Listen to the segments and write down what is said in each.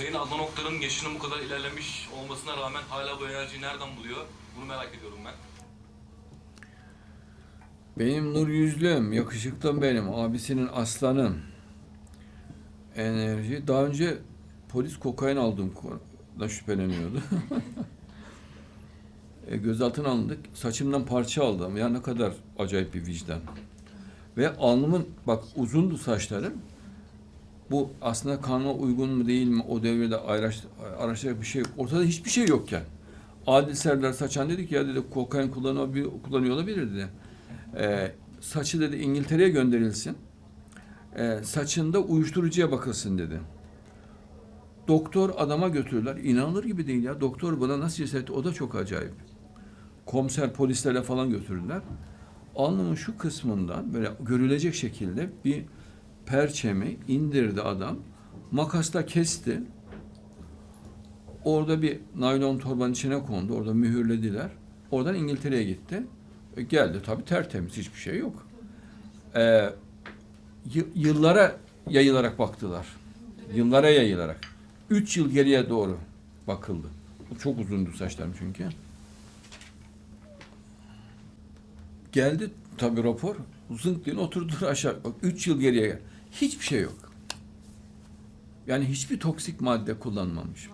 Sayın Adnan Oktar'ın yaşının bu kadar ilerlemiş olmasına rağmen hala bu enerjiyi nereden buluyor? Bunu merak ediyorum ben. Benim nur yüzlüm, yakışıklım benim, abisinin aslanım. Enerji. Daha önce polis kokain aldım da şüpheleniyordu. e, gözaltına alındık. Saçımdan parça aldım. Ya ne kadar acayip bir vicdan. Ve alnımın, bak uzundu saçlarım. Bu aslında kanuna uygun mu değil mi o araş- araştıracak bir şey yok. Ortada hiçbir şey yokken. Adil Serdar Saçan dedi ki ya dedi kokain kullanıyor, kullanıyor olabilir dedi. Ee, saçı dedi İngiltere'ye gönderilsin. Ee, saçında uyuşturucuya bakılsın dedi. Doktor adama götürürler. İnanılır gibi değil ya. Doktor buna nasıl cesaret o da çok acayip. Komiser polislere falan götürdüler. Alnımın şu kısmından böyle görülecek şekilde bir perçemi indirdi adam. Makasla kesti. Orada bir naylon torbanın içine kondu. Orada mühürlediler. Oradan İngiltere'ye gitti. E, geldi tabii tertemiz hiçbir şey yok. E, yıllara yayılarak baktılar. Yıllara yayılarak. Üç yıl geriye doğru bakıldı. Çok uzundu saçlarım çünkü. Geldi tabii rapor. Zınk diye oturdular aşağı. Bak üç yıl geriye gel. Hiçbir şey yok. Yani hiçbir toksik madde kullanmamış.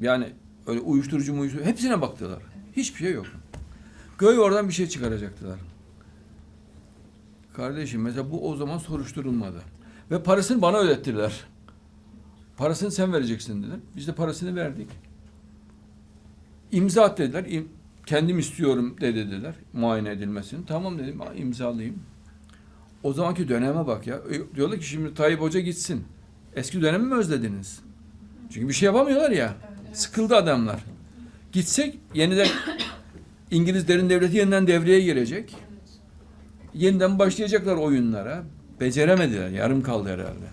Yani öyle uyuşturucu mu uyuşturucu hepsine baktılar. Hiçbir şey yok. Göğe oradan bir şey çıkaracaktılar. Kardeşim mesela bu o zaman soruşturulmadı. Ve parasını bana ödettiler. Parasını sen vereceksin dediler. Biz de parasını verdik. İmza at dediler. İm- kendim istiyorum de dediler muayene edilmesini. Tamam dedim "Aa, imzalayayım. O zamanki döneme bak ya. E, Diyorlar ki şimdi Tayyip Hoca gitsin. Eski dönemi mi özlediniz? Çünkü bir şey yapamıyorlar ya. Sıkıldı adamlar. Gitsek yeniden İngiliz derin devleti yeniden devreye girecek. Yeniden başlayacaklar oyunlara. Beceremediler. Yarım kaldı herhalde.